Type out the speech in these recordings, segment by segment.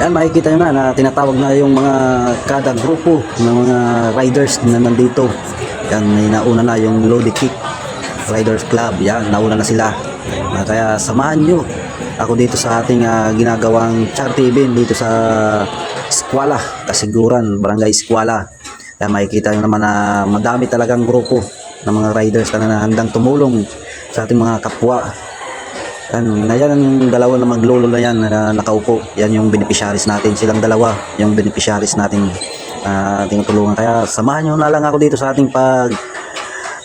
Yan, makikita nyo na na tinatawag na yung mga kada grupo ng mga riders na nandito. Yan, may nauna na yung Lodi Kick Riders Club. Yan, nauna na sila. Ah, kaya samahan nyo ako dito sa ating ah, ginagawang charity event dito sa Eskwala, Kasiguran, Barangay Eskwala. Yan, makikita nyo naman na madami talagang grupo ng mga riders na handang tumulong sa ating mga kapwa yan, na yan ang dalawa na maglolo na yan na nakaupo. Yan yung beneficiaries natin. Silang dalawa yung beneficiaries natin na tinutulungan. Kaya samahan nyo na lang ako dito sa ating pag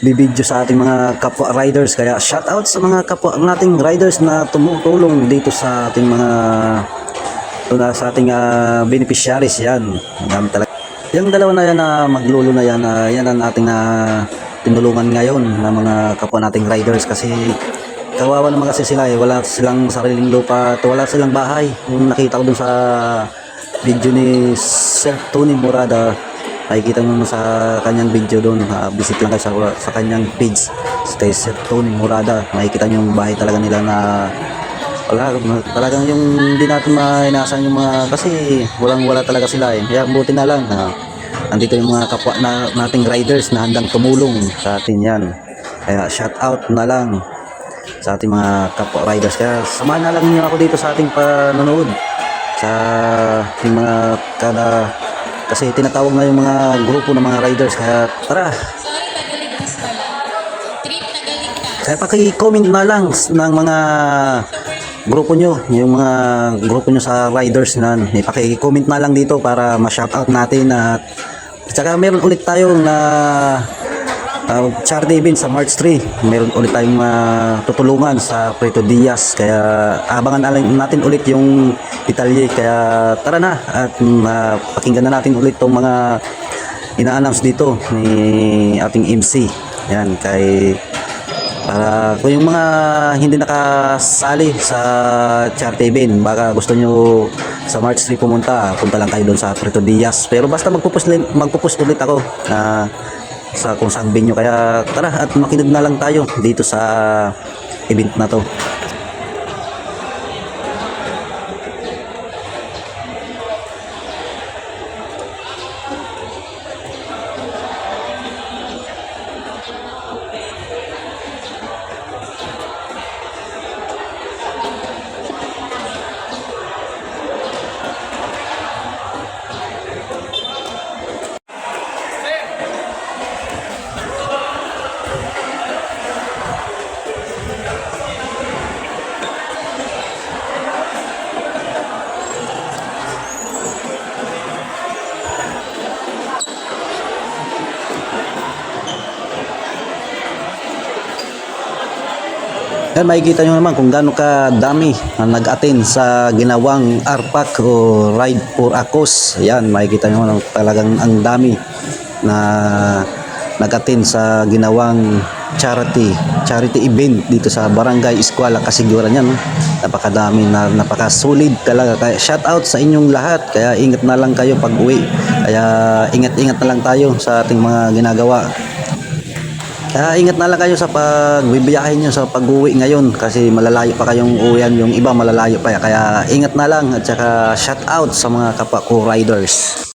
bibidyo sa ating mga kapwa riders. Kaya shout out sa mga kapwa nating riders na tumutulong dito sa ating mga sa ating ah, beneficiaries yan. Dami talaga. Yung dalawa na yan na maglolo na yan, ah, yan ang ating uh, tinulungan ngayon ng mga kapwa nating riders kasi kawawa naman kasi sila eh. Wala silang sariling lupa at wala silang bahay. Yung nakita ko dun sa video ni Sir Tony Morada, nakikita nyo sa kanyang video doon. Uh, visit lang kayo sa, sa kanyang page. Kay Sir Tony Morada. Nakikita nyo yung bahay talaga nila na wala, talagang yung hindi natin mainasan yung mga kasi walang wala talaga sila eh. Kaya buti na lang na andito yung mga kapwa na, nating riders na handang tumulong sa atin yan. Kaya shout out na lang sa ating mga kapwa riders. Kaya samahan na lang niyo ako dito sa ating panonood. Sa ating mga kada kasi tinatawag na yung mga grupo ng mga riders. Kaya tara. Kaya paki-comment na lang ng mga grupo nyo, yung mga grupo nyo sa riders na paki-comment na lang dito para ma-shoutout natin at saka meron ulit tayong na uh, charity event sa March 3 meron ulit tayong uh, tutulungan sa Preto Diaz. Kaya abangan natin ulit yung detalye. Kaya tara na at uh, pakinggan na natin ulit tong mga ina-announce dito ni ating MC yan kay para kung yung mga hindi nakasali sa charity event baka gusto nyo sa March 3 pumunta punta lang kayo doon sa Preto Diaz. Pero basta magpupus, magpupus ulit ako na sa kung saan venue. Kaya tara at makinig na lang tayo dito sa event na to Yan, makikita nyo naman kung gaano ka dami ang nag-attend sa ginawang RPAC o Ride for a. Yan, makikita nyo naman talagang ang dami na nag-attend sa ginawang charity charity event dito sa Barangay Eskwala Kasiguran yan. Napakadami na napakasulit talaga. Kaya shout out sa inyong lahat. Kaya ingat na lang kayo pag uwi. Kaya ingat-ingat na lang tayo sa ating mga ginagawa. Kaya ingat na lang kayo sa pagbibiyahin nyo sa pag-uwi ngayon kasi malalayo pa kayong uwian yung iba malalayo pa kaya ingat na lang at saka shout out sa mga kapwa riders